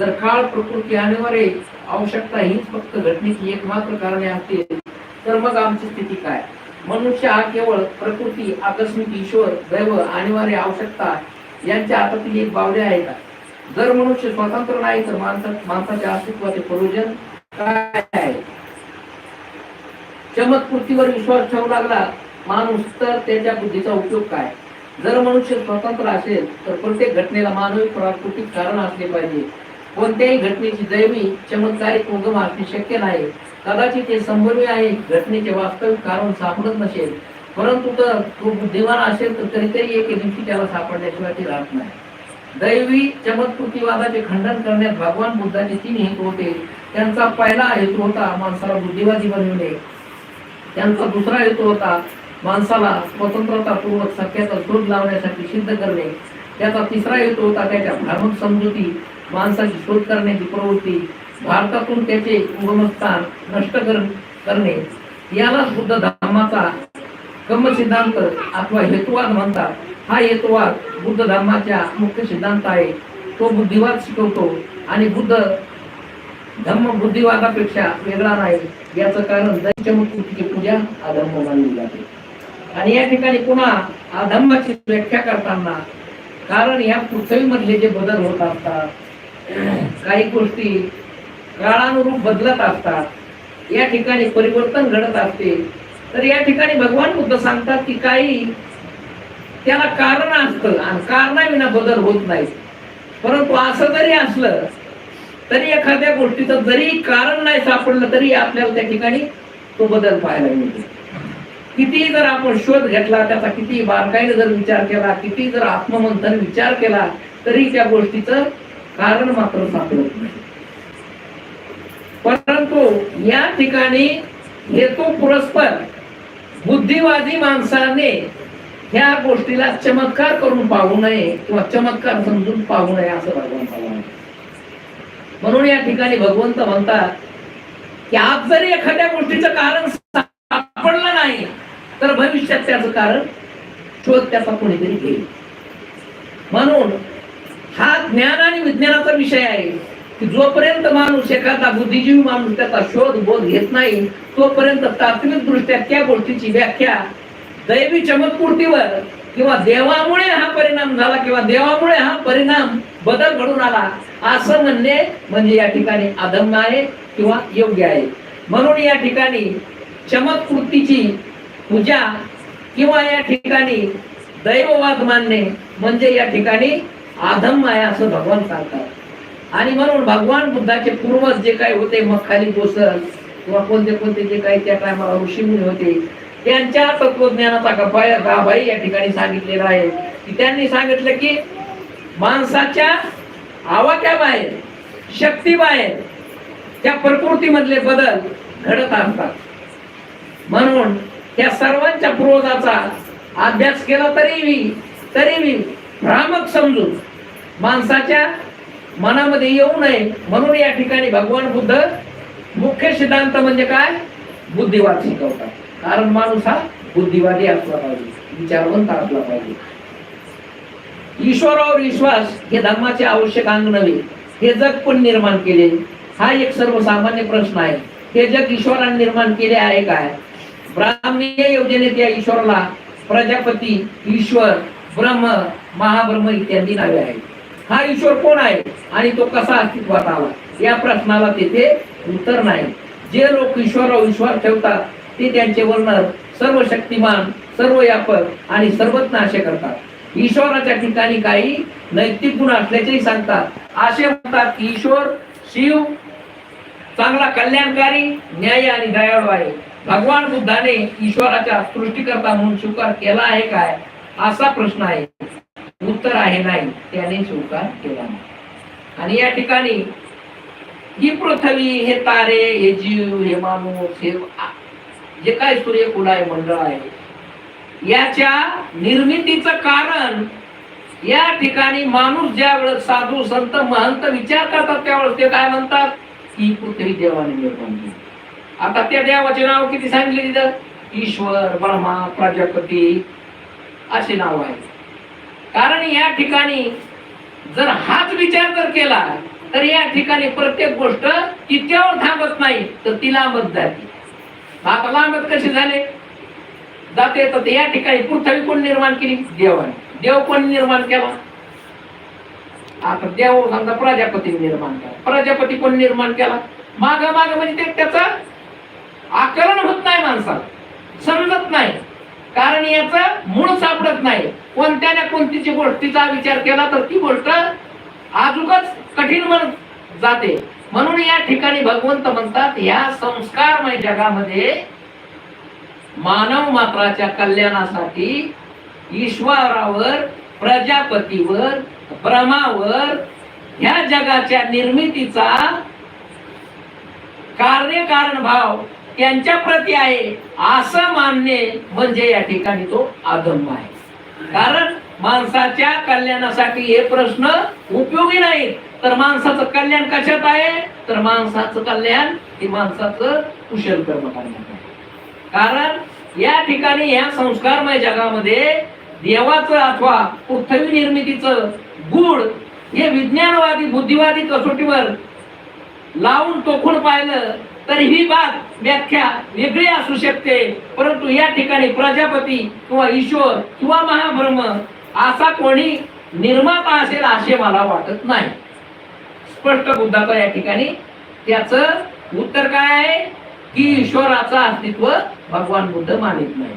जर काळ प्रकृती अनिवार्य आवश्यकता हीच फक्त घटनेची एकमात्र कारणे असतील तर मग आमची स्थिती काय? मनुष्य हा केवळ प्रकृती आकस्मिक ईश्वर दैव अनिवार्य आवश्यकता यांच्या हातातील एक बावले आहे का? जर मनुष्य स्वतंत्र नाही तर माणसा माणसाच्या अस्तित्वाचे प्रयोजन काय आहे? चमत्कृतीवर विश्वास ठेवू लागला माणूस तर त्याच्या बुद्धीचा उपयोग काय? जर मनुष्य स्वतंत्र असेल तर प्रत्येक घटनेला मानवी प्राकृतिक कारण असले पाहिजे. कोणत्याही घटनेची दैवी चमत्कारिक उगम असणे शक्य नाही. कदाचित हे संभवी आहे घटनेचे वास्तविक कारण सापडत नसेल. परंतु तर तो बुद्धिमान असेल तर कधीतरी एक दिवशी त्याला सापडल्याशिवाय ती राहत नाही. दैवी चमत्कृतीवादाचे खंडन करण्यात भगवान बुद्धाचे तीन हेतू होते. त्यांचा पहिला हेतू होता माणसाला बुद्धिवादी बनविणे. त्यांचा दुसरा हेतू होता माणसाला स्वतंत्रतापूर्वक सत्याचा शोध लावण्यासाठी सिद्ध करणे. त्याचा तिसरा हेतू होता त्याच्या भ्रामक समजुती. माणसाची शोध करण्याची प्रवृत्ती भारतातून त्याचे उगमस्थान नष्ट करणे. याला बुद्ध धर्माचा कम सिद्धांत अथवा हेतुवाद म्हणतात. हा हेतुवाद बुद्ध धर्माच्या मुख्य सिद्धांत आहे. तो बुद्धिवाद शिकवतो आणि बुद्ध धर्म बुद्धिवादापेक्षा वेगळा नाही. याचं कारण दैत्यमूर्तीची पूजा अधर्म मानली जाते. आणि या ठिकाणी पुन्हा अधर्माची व्याख्या करताना कारण या पृथ्वीमधले जे बदल होत असतात काही गोष्टी काळानुरूप बदलत असतात. या ठिकाणी परिवर्तन घडत असते. तर या ठिकाणी भगवान बुद्ध सांगतात की काही त्याला कारण असतं आणि कारणाविना बदल होत नाही. परंतु असं जरी असलं तरी एखाद्या गोष्टीचं जरी कारण नाही सापडलं तरी आपल्याला त्या ठिकाणी तो बदल पाहायला मिळतो. कितीही जर आपण शोध घेतला त्याचा किती बारकाईने जर विचार केला किती जर आत्ममंथन विचार केला तरी त्या गोष्टीचं कारण मात्र सापडत नाही. परंतु या ठिकाणी हेतू पुरस्पर बुद्धिवादी माणसाने ह्या गोष्टीला चमत्कार करून पाहू नये किंवा चमत्कार समजून पाहू नये असं भगवंताला म्हणून या ठिकाणी भगवंत म्हणतात की आज जरी एखाद्या गोष्टीचं कारण सापडलं नाही तर भविष्यात त्याचं कारण शोध त्याचा कोणीतरी घेईल. म्हणून हा ज्ञान आणि विज्ञानाचा विषय आहे की जोपर्यंत माणूस एखादा बुद्धिजीवी माणूस त्याचा शोध बोध घेत नाही तोपर्यंत तात्विक दृष्ट्या त्या गोष्टीची व्याख्या दैवी चमत्कृतीवर किंवा देवामुळे हा परिणाम झाला किंवा देवामुळे हा परिणाम बदल घडून आला असं म्हणणे म्हणजे या ठिकाणी अधम्य आहे किंवा योग्य आहे. म्हणून या ठिकाणी चमत्कृतीची पूजा किंवा या ठिकाणी दैववाद मानणे म्हणजे या ठिकाणी आधम आहे असं भगवान सांगतात. आणि म्हणून भगवान बुद्धाचे पूर्वज जे काही होते मग खाली गोसल किंवा कोणते कोणते जे काही त्या टायमाला ऋषीमुनी होते त्यांच्या तत्वज्ञानाचा गप्पा गाभाई या ठिकाणी सांगितलेला आहे. की त्यांनी सांगितलं की माणसाच्या आवाक्या बाहेर शक्ती बाहेर त्या प्रकृतीमधले बदल घडत असतात. म्हणून त्या सर्वांच्या पूर्वजाचा अभ्यास केला तरीही तरीही भ्रामक समजून माणसाच्या मनामध्ये येऊ नये म्हणून या ठिकाणी भगवान बुद्ध मुख्य सिद्धांत म्हणजे काय? बुद्धिवाद शिकवतात. कारण माणूस हा बुद्धिवादी असला पाहिजे. विचारवंत असला पाहिजे. ईश्वरावर विश्वास हे धर्माचे आवश्यक अंग नव्हे. हे जग पण निर्माण केले. हा एक सर्वसामान्य प्रश्न आहे. हे जग ईश्वराने निर्माण केले आहे काय? ब्राह्मणीय योजनेत या ईश्वराला प्रजापती ईश्वर ब्रह्म महाब्रह्म इत्यादी नावे आहेत. हा ईश्वर कोण आहे? आणि तो कसा अस्तित्वात आला? या प्रश्नाला तेथे उत्तर नाही. जे लोक ईश्वरावर विश्वास ठेवतात ते त्यांचे वर्णन सर्व शक्तिमान सर्व व्यापक आणि सर्वज्ञ असे करतात. ईश्वराच्या ठिकाणी काही नैतिक गुण असल्याचेही सांगतात. असे म्हणतात की ईश्वर शिव चांगला कल्याणकारी न्याय आणि दयाळू आहे. भगवान बुद्धाने ईश्वराच्या सृष्टीकर्ता म्हणून स्वीकार केला आहे काय? असा प्रश्न आहे. उत्तर आहे नाही त्याने स्वीकार केला नाही. आणि या ठिकाणी ही पृथ्वी हे तारे हे जीव हे माणूस हे जे काय सूर्यकुल आहे मंडळ आहे याच्या निर्मितीचं कारण या ठिकाणी माणूस ज्या वेळेस साधू संत महंत विचार करतात त्यावेळेस ते काय म्हणतात? ही पृथ्वी देवाने निर्माण केली. आता त्या देवाचे नाव किती सांगितले तिथं? ईश्वर ब्रह्मा प्रजापती असे नाव आहे. कारण या ठिकाणी जर हाच विचार जर केला तर या ठिकाणी प्रत्येक गोष्ट तिच्यावर थांबत नाही तर ती लांबत जाते. आता लांबत कशी झाले? जाते तर या ठिकाणी पृथ्वी कोण निर्माण केली? देवाने. देव कोण निर्माण केला? आता देव समजा प्रजापती निर्माण केला. प्रजापती कोण निर्माण केला? माग माग म्हणजे ते त्याचं आकलन होत नाही माणसाला समजत नाही. कारण याच मूळ सापडत नाही. कोणत्या ना कोणतीची गोष्टीचा विचार केला तर ती गोष्ट अजूकच कठीण बनत जाते. म्हणून या ठिकाणी भगवंत म्हणतात या संस्कारमय जगामध्ये मानव मात्राच्या कल्याणासाठी ईश्वरावर प्रजापतीवर ब्रह्मावर ह्या जगाच्या निर्मितीचा कार्यकारण भाव त्यांच्या प्रती आहे असं मानणे म्हणजे या ठिकाणी तो आदम आहे. कारण माणसाच्या कल्याणासाठी हे प्रश्न उपयोगी नाही तर माणसाचं कल्याण कशात आहे? तर माणसाचं कल्याण हे माणसाचं कुशल कर्म करण्यात आहे. कारण या ठिकाणी या संस्कारमय जगामध्ये देवाचं अथवा पृथ्वी निर्मितीचं गुढ हे विज्ञानवादी बुद्धिवादी कसोटीवर लावून टोकून पाहिलं तर ही बात व्याख्या वेगळी असू शकते. परंतु या ठिकाणी प्रजापती किंवा ईश्वर किंवा महाब्रह्म असा कोणी निर्माता असेल असे मला वाटत नाही. स्पष्ट बुद्धाचा या ठिकाणी त्याच उत्तर काय आहे? की ईश्वराचं अस्तित्व भगवान बुद्ध मानित नाही.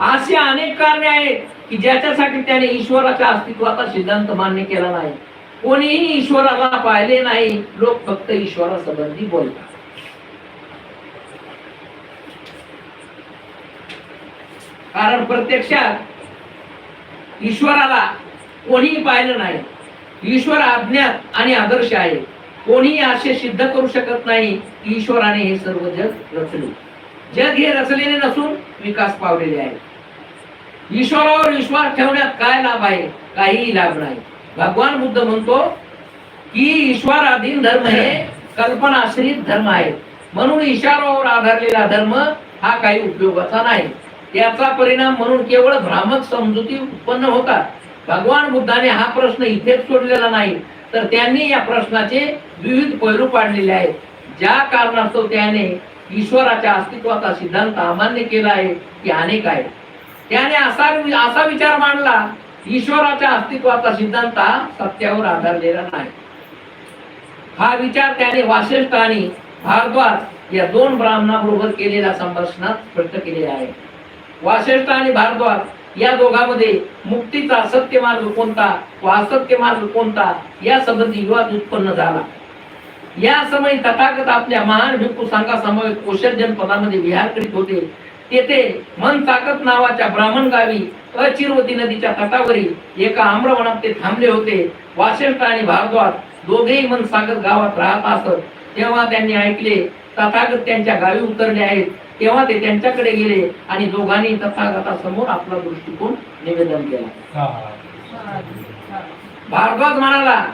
अशी अनेक कारणे आहेत की ज्याच्यासाठी त्याने ईश्वराच्या अस्तित्वाचा सिद्धांत मान्य केला नाही. कोणीही ईश्वराला पाहिले नाही लोक फक्त ईश्वरासंबंधी बोलतात. कारण प्रत्यक्षात ईश्वराला कोणीही पाहिलं नाही. ईश्वर अज्ञात आणि आदर्श आहे. कोणीही असे सिद्ध करू शकत नाही. की ईश्वराने हे सर्व जग रचले. जग हे रचलेले नसून विकास पावलेले आहे. ईश्वरावर विश्वास ठेवण्यात काय लाभ आहे? काहीही लाभ नाही. भगवान बुद्ध म्हणतो की ईश्वराधीन धर्म हे कल्पनाश्रित धर्म आहे. म्हणून ईश्वरावर आधारलेला धर्म हा काही उपयोगाचा नाही. याचा परिणाम म्हणून केवळ भ्रामक समजुती उत्पन्न होतात. भगवान बुद्धाने हा प्रश्न इथेच सोडलेला नाही तर त्यांनी या प्रश्नाचे विविध पैलू पाडलेले आहेत. ज्या कारणास्तव त्याने ईश्वराच्या अस्तित्वाचा सिद्धांत अमान्य केला आहे की अनेक आहे त्याने असा असा विचार मांडला ईश्वराच्या अस्तित्वाचा सिद्धांत हा सत्यावर आधारलेला नाही. हा विचार त्याने वासिष्ठ आणि भारद्वाज या दोन ब्राह्मणाबरोबर केलेल्या संभाषणात स्पष्ट केलेला आहे. वासिष्ठ आणि भारद्वाज या दोघांमध्ये मुक्तीचा सत्य मार्ग कोणता व असत्य मार्ग कोणता या संबंधी विवाद उत्पन्न झाला. या समय तथागत आपल्या महान भिक्खू संघासमवेत कोशल जनपदामध्ये विहार करीत होते. तेथे मन ताकत नावाच्या ब्राह्मण गावी अचिरवती नदीच्या तटावरील एका आम्रवनात ते थांबले होते. वासिष्ठ आणि भारद्वाज दोघेही मन सागत गावात राहत असत. तेव्हा त्यांनी ऐकले तथागत त्यांच्या गावी उतरले आहेत. तेव्हा ते त्यांच्याकडे गेले आणि दोघांनी तथागतासमोर आपला दृष्टिकोन निवेदन केला. भारद्वाज म्हणाला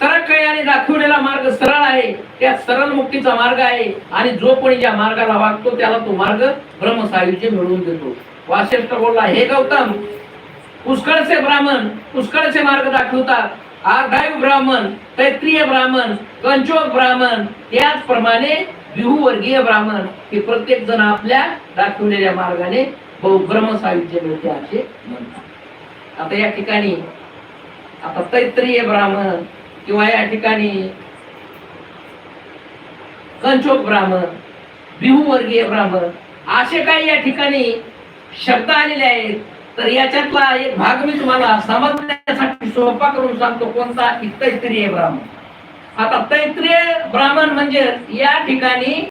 तरकयाने दाखवलेला मार्ग सरळ आहे. त्या सरळ मुक्तीचा मार्ग आहे. आणि जो कोणी ज्या मार्गाला वागतो त्याला तो मार्ग ब्रह्मसायुज्य मिळवून देतो. वासिष्ठ बोलला हे गौतम पुष्कळचे ब्राह्मण पुष्कळचे मार्ग दाखवतात. आर्धायू ब्राह्मण तैत्रीय ब्राह्मण कंचोक ब्राह्मण त्याचप्रमाणे विहूवर्गीय ब्राह्मण हे प्रत्येक जण आपल्या दाखवलेल्या मार्गाने बहु साहित्य मिळते असे म्हणतात. आता या ठिकाणी आता तैत्रीय ब्राह्मण किंवा या ठिकाणी कंचोक ब्राह्मण बिहूवर्गीय ब्राह्मण असे काही या ठिकाणी शब्द आलेले आहेत. तर याच्यातला एक भाग मी तुम्हाला समजण्यासाठी सोपा करून सांगतो कोणता की तैत्रीय ब्राह्मण. आता तैत्रीय ब्राह्मण म्हणजे या ठिकाणी